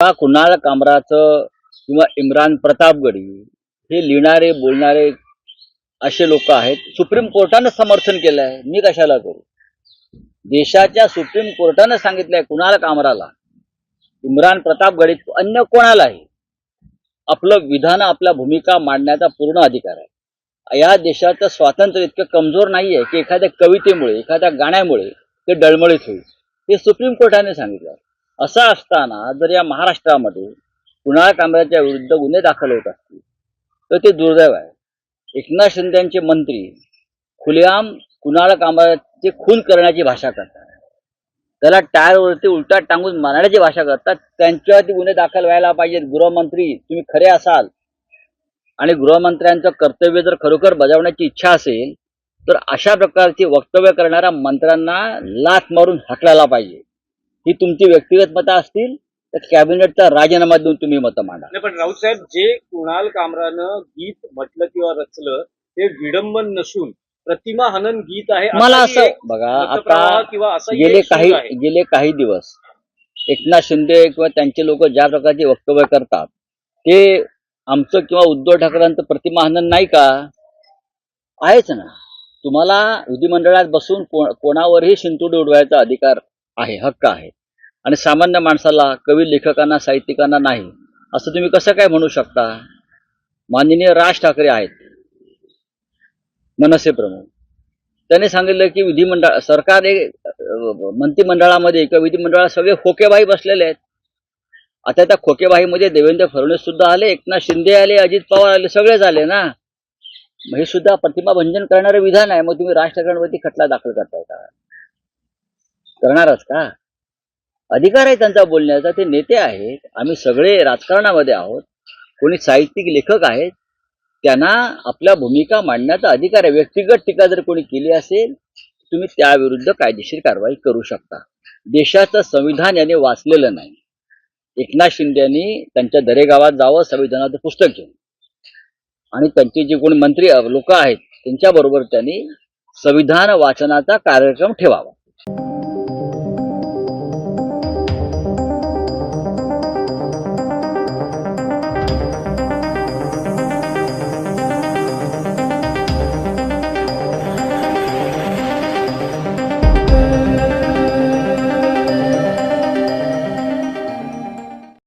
का कुणाल कामराचं किंवा इम्रान प्रतापगडी हे लिहिणारे बोलणारे असे लोक आहेत सुप्रीम कोर्टानं समर्थन केलं आहे. मी कशाला करू? देशाच्या सुप्रीम कोर्टानं सांगितलंय कुणाल कामराला इम्रान प्रतापगडी अन्य कोणालाही आपलं विधान आपल्या भूमिका मांडण्याचा पूर्ण अधिकार आहे. या देशाचं स्वातंत्र्य इतकं कमजोर नाही आहे की एखाद्या कवितेमुळे एखाद्या गाण्यामुळे ते डळमळीत होईल. हे सुप्रीम कोर्टाने सांगितलं. असं असताना जर या महाराष्ट्रामध्ये कुणाळ कांबळ्याच्या विरुद्ध गुन्हे दाखल होत असतील तर ते दुर्दैव आहे. एकनाथ शिंदेचे मंत्री खुलेआम कुणाळ कांबळ्याचे खून करण्याची भाषा करतात. त्याला टायरवरती उलटा टांगून मारण्याची भाषा करतात. त्यांच्यावरती गुन्हे दाखल व्हायला पाहिजेत. गृहमंत्री तुम्ही खरे असाल. आणि गृहमंत्र्यांचं कर्तव्य जर खरोखर बजावण्याची इच्छा असेल तर अशा प्रकारची वक्तव्य करणाऱ्या मंत्र्यांना लाथ मारून हकलायला पाहिजे. ही तुमची व्यक्तिगत मतं असतील तर कॅबिनेटचा राजीनामा देऊन तुम्ही मतं मांडा. पण राऊत साहेब जे कुणाल कामरानं गीत म्हटलं किंवा रचलं ते विडंबन नसून प्रतिमा हनन गीत आहे मला असं बघा आता किंवा असाही गेले काही. गेले काही दिवस एकनाथ शिंदे किंवा त्यांचे लोक ज्या प्रकारचे वक्तव्य करतात ते आमचं किंवा उद्धव ठाकरेंचं प्रतिमाहनन नाही का? आहेच ना. तुम्हाला विधिमंडळात बसून कोणावरही शिंतोडी उडवायचा अधिकार आहे हक्क आहे. आणि सामान्य माणसाला कवी लेखकांना साहित्यिकांना नाही. असं तुम्ही कसं काय म्हणू शकता? माननीय राज ठाकरे आहेत. मनसे प्रमुख. त्याने सांगितलं की विधिमंडळ सरकार हे मंत्रिमंडळामध्ये किंवा विधिमंडळात सगळे खोकेबाई बसलेले आहेत. आता त्या खोकेबाईमध्ये देवेंद्र फडणवीस सुद्धा आले एकनाथ शिंदे आले अजित पवार आले सगळेच आले ना. हे सुद्धा प्रतिमाभंजन करणारं विधान आहे. मग तुम्ही राज ठाकरेंवरती खटला दाखल करताय का? करणारच का? अधिकार आहे त्यांचा बोलण्याचा ते नेते आहेत. आम्ही सगळे राजकारणामध्ये आहोत. कोणी साहित्यिक लेखक आहेत. त्यांना आपल्या भूमिका मांडण्याचा अधिकार आहे. व्यक्तिगत टीका जर कोणी केली असेल तुम्ही त्याविरुद्ध कायदेशीर कारवाई करू शकता. देशाचं संविधान याने वाचलेलं नाही. एकनाथ शिंदे यांनी त्यांच्या दरेगावात जावं संविधानाचं पुस्तक घेऊन. आणि त्यांचे जे कोणी मंत्री लोक आहेत त्यांच्याबरोबर त्यांनी संविधान वाचनाचा कार्यक्रम ठेवावा.